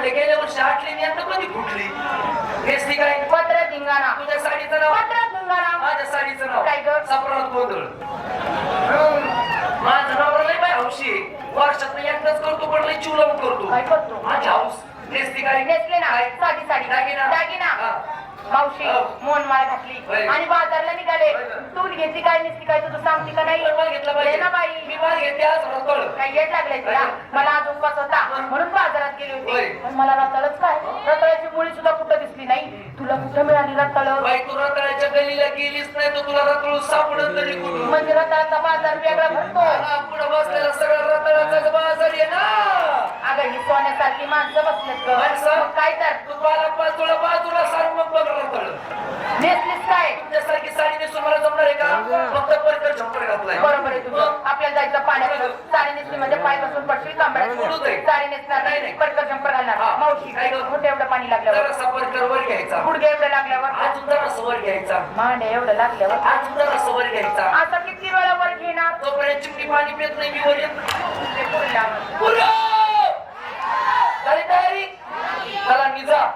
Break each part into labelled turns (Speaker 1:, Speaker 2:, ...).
Speaker 1: म्हणले गेल्या वर्षी आटली आणि आता कधी फुटली? ती काय
Speaker 2: पत्र धिंगाणा.
Speaker 1: तुझ्या साडीचं नाव?
Speaker 2: पत्र धिंगाणा.
Speaker 1: माझ्या साडीचं नाव?
Speaker 2: काय ग?
Speaker 1: सापडात गोंधळ. माझं नाव लय बाय हौशी. वर्षात एकदाच करतो पण लय चिवलावून करतो.
Speaker 2: काय करतो?
Speaker 1: माझी हाऊस. हेच ती काय
Speaker 2: नेसले ना. साडी साडी.
Speaker 1: दागिना.
Speaker 2: दागिना. मावशी. मोन माळ घातली. आणि बाजारला निघाले. तून घेतली काय नेसली काय तुझं सांगते का नाही?
Speaker 1: घेतला
Speaker 2: दे
Speaker 1: पाहिजे
Speaker 2: ना बाई
Speaker 1: मी माल घेते आज रताळ
Speaker 2: काही येत लागले तुला?
Speaker 1: होय.
Speaker 2: मला आज उपवास होता. म्हणून बाजारात गेली. होती. पण मला रताळच काय? रताळ्याची मुळी सुद्धा कुठं दिसली नाही. तुला कुठं मिळाली रताळ?
Speaker 1: बाई तू रताळ्याच्या गलीला गेलीच नाही तर तुला रताळू सापडत तरी कुठून?
Speaker 2: म्हणजे रताळाचा बाजार वेगळा भरतो.
Speaker 1: पुढं बसलेला सगळा रताळाचा बाजार आहे ना?
Speaker 2: अगं ही सोन्यासारखी माणसं बसलेत ग. काय तर.
Speaker 1: तू बाला पाच तुला बाजूला सार मग बघ रताळ.
Speaker 2: नेसलीस काय?
Speaker 1: तुमच्यासारखी साडी नेसून मला जमणार आहे का? फक्त परकर झंपर घातलाय.
Speaker 2: बरोबर आहे तुझं. आपल्याला जायचं पाण्यात साडी नेसली म्हणजे पाय बसून पडशील साडी नेसणार
Speaker 1: नाही.
Speaker 2: परकर जंपर घालणार. मावशी? कुठे एवढं पाणी लागल्यावर.
Speaker 1: परकर वर घ्यायचा.
Speaker 2: गुडघे एवढं लागल्यावर.
Speaker 1: अजून जरासा वर घ्यायचा.
Speaker 2: मांडे एवढं लागल्यावर.
Speaker 1: अजून जरासा वर घ्यायचा.
Speaker 2: आता किती वेळा वर घेणार?
Speaker 1: तोपर्यंत चिमणी पाणी पित नाही मी वर येत तयारी चला निजा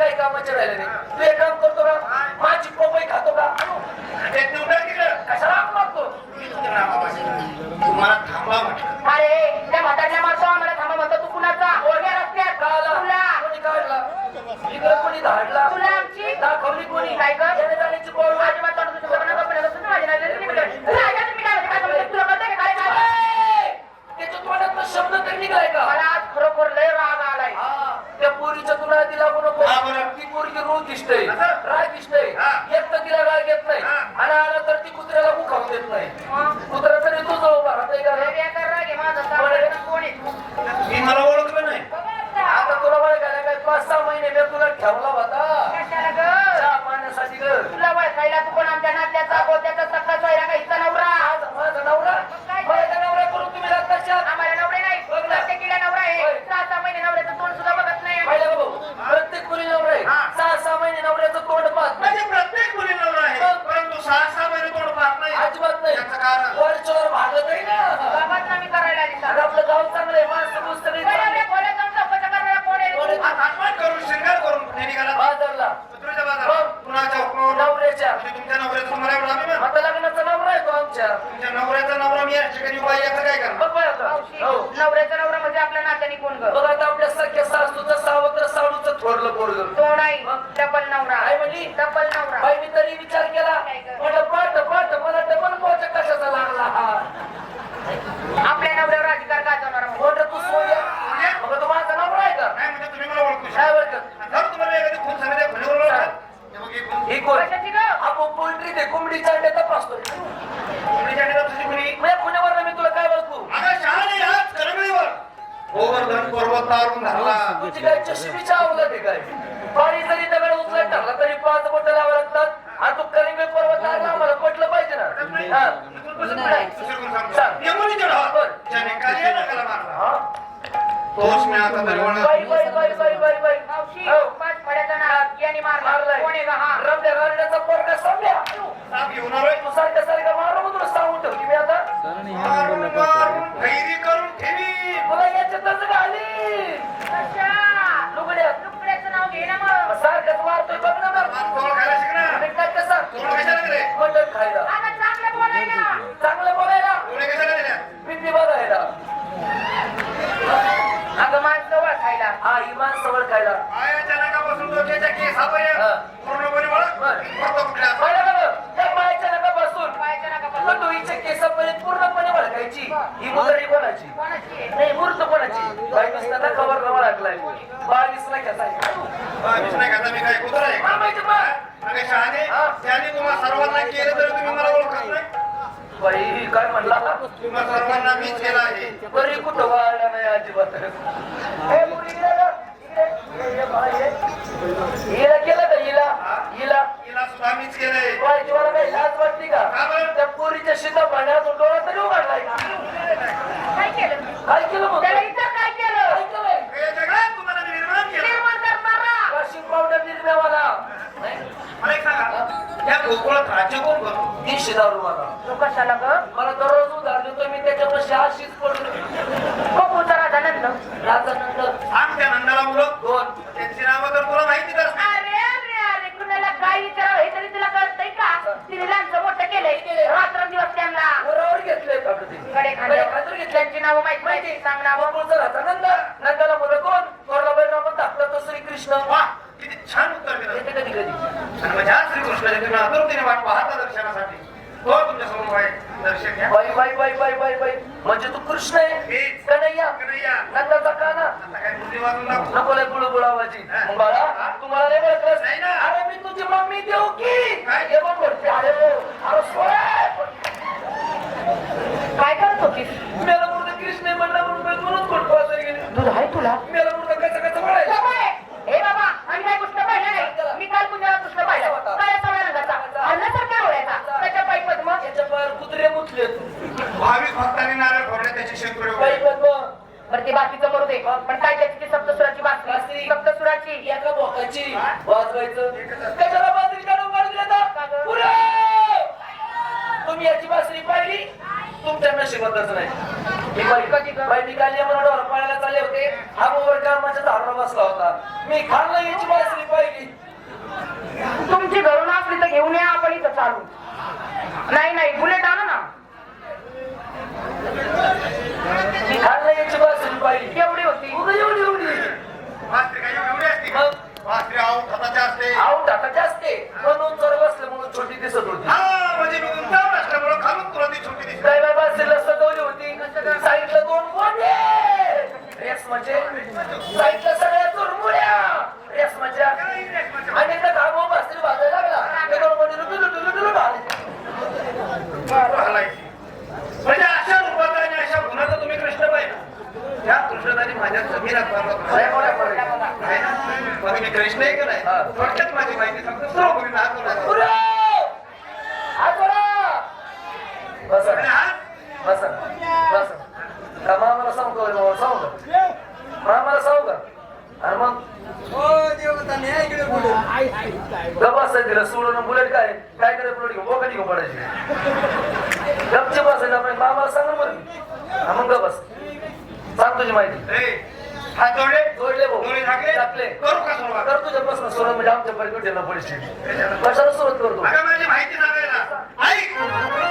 Speaker 1: काही कामाचे राहिले नाही. तू एक काम करतो का? माझी पोपई खातो का? कशाला
Speaker 3: तुम्हाला थांबा
Speaker 2: अरे त्या म्हातारल्या मारतो आम्हाला थांबा म्हणतो. तू कुणाचा? ओढ्या रस्त्यात. तुला.
Speaker 1: कोणी काढला? इकडे कोणी धाडला?
Speaker 2: तुला आमची?
Speaker 1: दाखवली कोणी?
Speaker 2: काय
Speaker 1: जाण्याची
Speaker 2: माझी माता काय का
Speaker 1: शब्द तर निघालाय का?
Speaker 2: मला आज खरोखर लय राग आलाय
Speaker 1: हा, त्या पोरीच्या तुला दिला नको
Speaker 3: हा, बरं.
Speaker 1: ती पोरगी रोज दिसते? राग दिसते
Speaker 3: हा.
Speaker 1: एक तर तिला राग येत नाही
Speaker 3: हा.
Speaker 1: आणि आला तर ती कुत्र्याला मुखावून देत नाही? कुत्रा तरी तो
Speaker 2: तू?
Speaker 3: मी मला ओळखलं नाही
Speaker 1: आता तुला बघायला काय पाच सहा महिने मी तुला ठेवला होता
Speaker 2: कशाला गं?
Speaker 1: चहा पाण्यासाठी ग
Speaker 2: तुला ओळखायला तू कोण आमच्या नात्याचा गोत्याचा सक्का सोयरा का हिचा नवरा
Speaker 1: माझा माझा नवरा माझा नवरा करून तुम्ही रक्ताच्या
Speaker 2: आम्हाला नवरे नाही
Speaker 1: बघ ना.
Speaker 2: प्रत्येकीला नवरा आहे
Speaker 1: होय.
Speaker 2: सहा सहा महिने नवऱ्याचं तोंड सुद्धा बघत नाही
Speaker 1: पाहिलं का भाऊ प्रत्येक मुली नवरा आहे
Speaker 3: हा.
Speaker 1: सहा सहा महिने नवऱ्याचं तोंड पाहत नाही
Speaker 3: म्हणजे प्रत्येक मुली नवरा आहे परंतु सहा सहा महिने तोंड पाहत नाही
Speaker 1: अजिबात नाही
Speaker 3: याचं कारण
Speaker 1: वरच्यावर भागत आहे ना
Speaker 2: बाबाच ना मी करायला आली
Speaker 1: आणि आपलं गाव चांगलं आहे माणसं पुस्तक
Speaker 2: कोण
Speaker 3: आत्मान करून शृंगार करून कुठे निघाला
Speaker 1: बाजारला
Speaker 3: कुत्र्याच्या बाजारात कुणाच्या हुकमावर
Speaker 1: नवऱ्याच्या
Speaker 3: म्हणजे तुमच्या नवऱ्याचा तुम्हाला एवढा अभिमान
Speaker 1: आता लग्नाचा नवरा आहे तो आमच्या
Speaker 3: तुमच्या नवऱ्याचा नवरा मी या ठिकाणी उभा आहे, याचं काय करणार
Speaker 1: बघ बाय आता हो
Speaker 2: नवऱ्याचा नवरा म्हणजे आपल्या नात्याने कोण ग
Speaker 1: बघ आता आपल्या सख्या सासूचं सावत्र साडूचं थोरलं पोरग
Speaker 2: तो नाही डबल नवरा
Speaker 1: काय म्हणली?
Speaker 2: डबल नवरा
Speaker 1: बाई मी तरी विचार केला म्हटलं पाठ पाठ मला डबल पोचा कशाचा लागला हा
Speaker 2: आपल्या नवऱ्यावर अधिकार गाजवणारा म्हणून.
Speaker 1: म्हटलं तू सोया मग तो माझा नवरा आहे का
Speaker 3: नाही म्हणजे तुम्ही मला ओळखू
Speaker 1: काय
Speaker 3: शकता
Speaker 1: बरं
Speaker 3: जर तुम्हाला एखादी खूप सांगितलं फळीवर ओळखाल हे बघ, ही खून.
Speaker 1: ही कोण
Speaker 2: कशाची ग
Speaker 1: आपण पोल्ट्री ते कोंबडीच्या अंड्या तपासतो
Speaker 3: कोणीच्या अंड्यात तुझी कुणी
Speaker 1: मी पुण्यावर मी तुला काय बोलतो
Speaker 3: अगं शहाणे आज करंगळीवर गोवर्धन पर्वतावरून धरला
Speaker 1: तुझी काय चष्मीच्या अवलट आहे काय पाणी जरी दगड उचलत टाकला तरी पाच बोट लावा लागतात आणि तू कलिंग पर्वत लागला आम्हाला पटलं पाहिजे ना हा.
Speaker 3: दुसरं कोण सांगतो?
Speaker 1: सांग.
Speaker 3: यमुनीच्या ढाल.
Speaker 1: बरं.
Speaker 3: ज्याने कार्य नकाला मारला.
Speaker 1: हा?
Speaker 3: तोच मी आता तरी
Speaker 1: बाई
Speaker 3: वळणार.
Speaker 1: बाई बाई बाई बाई बाई
Speaker 2: मावशी
Speaker 1: हो.
Speaker 2: पाच फड्याचा नाग यांनी मारला
Speaker 1: मारलाय
Speaker 2: कोण आहे का हा
Speaker 1: रमल्या गारड्याचा पोरगा समल्या
Speaker 3: साप घेऊन आलोय.
Speaker 1: तू तुला सांगून ठेवली मी आता.
Speaker 4: सरांनी ह्या
Speaker 3: मारून
Speaker 4: नंबरला कॉल केला
Speaker 3: मारून खैरी करून ठेवी.
Speaker 1: तुला याच्यातच घाली लुगड्यात
Speaker 2: तुकड्याचं नाव घे ना मग.
Speaker 1: सारखंच मारतोय बघ ना मग.
Speaker 3: आज तोंड खायला शिक ना.
Speaker 1: आणि काय कसं?
Speaker 3: तोंड कशाला दिले?
Speaker 1: मटण खायला.
Speaker 2: आता चांगलं बोलायला.
Speaker 1: चांगलं बोलायला.
Speaker 3: डोळे कशाला दिले?
Speaker 1: पिंडी बघायला.
Speaker 2: अगं माणसं ओळखायला
Speaker 1: हा इमान सवळ खायला.
Speaker 3: डोक्याच्या
Speaker 1: हा.
Speaker 3: पूर्णपणे वळख.
Speaker 1: बरं.
Speaker 3: फक्त कुठल्या
Speaker 1: पाहिलं का गं? त्या पायाच्या नखापासून
Speaker 2: पायाच्या नाकापासून
Speaker 1: डोईच्या केसापर्यंत वळखायची ही मुदडी कोणाची? नाही मूर्त कोणाची? बावीस ना खबर नवा लागलाय बावीस ना कसा
Speaker 3: बावीस नाही खाता मी काय कुत्रा आहे
Speaker 1: मा
Speaker 3: शहाणे. त्याने तुम्हा सर्वांना केलं तरी तुम्ही मला ओळखत नाही
Speaker 1: बाई काय म्हणला
Speaker 3: तुम्हा सर्वांना मीच केलं आहे.
Speaker 1: बरी कुठं वाळला नाही अजिबात. हिला केलं का हिला? हिला?
Speaker 3: तिला सुद्धा मीच केलंय.
Speaker 1: तुम्हाला काही लाज वाटली का? पोरीच्या शेता पाण्यातून डोळा तरी उघडलाय का
Speaker 2: काय केलं?
Speaker 1: काय केलं मग?
Speaker 2: त्याला इथं काय केलं?
Speaker 1: काय केलंय?
Speaker 3: जगात तुम्हाला मी निर्माण केलं.
Speaker 2: निर्माण करणारा
Speaker 1: वाशिंग पावडर निर्म्यावाला नाही
Speaker 3: मला एक सांगा. या गोकुळात राज्य कोण करतो
Speaker 1: तीनशे दारू मला.
Speaker 2: तो कशाला ग?
Speaker 1: मला दररोज उधार देतो मी त्याच्यापाशी अशीच पडलो
Speaker 2: बघूचा राजा नंद
Speaker 1: राजानंद
Speaker 3: सांग त्या नंदाला मुलं
Speaker 1: दोन
Speaker 3: त्यांची नावं तर तुला माहिती तर
Speaker 2: अरे अरे अरे कुणाला काय विचारावं हे तरी तुला कळतंय का तिने लहानचं मोठं केलंय रात्रंदिवस त्यांना
Speaker 1: बरोबर घेतलंय का कधी
Speaker 2: कडे नावं माहीत माहिती. सांग नावं.
Speaker 1: नंद. नंदाला कोण? तो श्रीकृष्ण.
Speaker 3: वा किती छान उत्तर दिलं.
Speaker 1: येते कधी कधी.
Speaker 3: आणि माझ्या श्रीकृष्णाच्या तुम्ही आतुरतेने वाट पाहता दर्शनासाठी. तो तुमच्यासमोर आहे दर्शन घ्या.
Speaker 1: बाई बाई बाई बाई बाई बाई. म्हणजे तू कृष्ण आहे. कन्हैया.
Speaker 3: कन्हैया.
Speaker 1: नंदाचा काना.
Speaker 3: वाजून दाखव
Speaker 1: नको. लय बुळबुळ आवाजी मग बाळा तुम्हाला नाही
Speaker 3: ना.
Speaker 1: अरे मी तुझी मम्मी देऊ की?
Speaker 3: काय?
Speaker 1: हे बघ अरे हो अरे सोय
Speaker 2: काय होतीस
Speaker 1: मेला मुर्दा कृष्ण म्हणला म्हणून म्हणून कोण पाहता गेले.
Speaker 2: दूध आहे तुला?
Speaker 1: मेला मुर्दा कसं कसं
Speaker 2: हे बाबा आम्ही काय पुस्तक पाहिलं नाही. मी काल पुण्याला पुस्तक पाहिलं. काय सवय अन्नासारख्या डोळ्याचा त्याच्या पायी पद्म.
Speaker 1: याच्या पार कुत्रे मुत गुंतले
Speaker 3: भाविक भक्तांनी नारळ फोडले त्याचे शेकडो
Speaker 1: बाई पद्म.
Speaker 2: बरं ते बाकीचं मरू दे. पण काय त्याची सप्तसुराची बासरी
Speaker 1: बासरी.
Speaker 2: सप्तसुराची.
Speaker 1: एका बोकाची वाजवायचं. कशाला बाजरी काढून देता? पुरे! तुम्ही याची बासरी पाहिली? तुमच्या नशिबातच नाही. मी बाई
Speaker 2: कधी ग?
Speaker 1: बाई मी काल यमुनावर पाळायला चालले होते. हा मोवर कामाच्या झाडावर बसला होता. मी खाल्लं याची बासरी पाहिली.
Speaker 2: तुमची घरून असली तर घेऊन या आपण इथं चालू नाही नाही बुलेट आणा ना.
Speaker 1: मी खाल्लं याची बासरी पाहिली.
Speaker 2: केवढी होती.
Speaker 1: उगा एवढी एवढी.
Speaker 3: एवढी?
Speaker 1: मग
Speaker 3: वासरे आऊट हाताचे असते.
Speaker 1: आऊट जास्त आहे. म्हणून जर बसले म्हणून छोटी दिसत होती.
Speaker 3: हा म्हणजे मी उंचावर असल्यामुळे खालून तुला ती छोटी दिसते.
Speaker 1: काय बाय बासरीला सजवली होती. साईडला दोन मोठे रेस म्हणजे साईडला सगळ्या चुरमुड्या रेस म्हणजे आणि एकदा कामो बासरी वाजायला लागला. ते दोन मध्ये लुटू लुटू लुटू लुटू आले.
Speaker 3: हलायची. म्हणजे अशा रूपाचा आणि अशा गुणाचा तुम्ही कृष्ण पाहिजे कृष्णाने माझ्या जमीनात मी कृष्ण आहे का नाही?
Speaker 1: हा.
Speaker 3: थोडक्यात माझी माहिती सांगतो. सर्व आणि
Speaker 1: मामाला सांगू का? मामा सांगू का? मामाला सांगू का? आणि मग गप्प दिलं सोडून बुलेट काय? काय करे बुलेट पडायची. गपचे बसायचं. आपण मामाला सांगा बरं. हा मग गप बस. सांग तुझी माहिती.
Speaker 3: हात जोडले
Speaker 1: जोडले भाऊ.
Speaker 3: झाकले
Speaker 1: टाकले
Speaker 3: करू का सुरुवात?
Speaker 1: कर तुझ्यापासून सुरुवात म्हणजे आमच्या ठेवलं पोलीस स्टेशन कशाला सुरुवात करतो?
Speaker 3: माझी माहिती सांगायला. ऐक.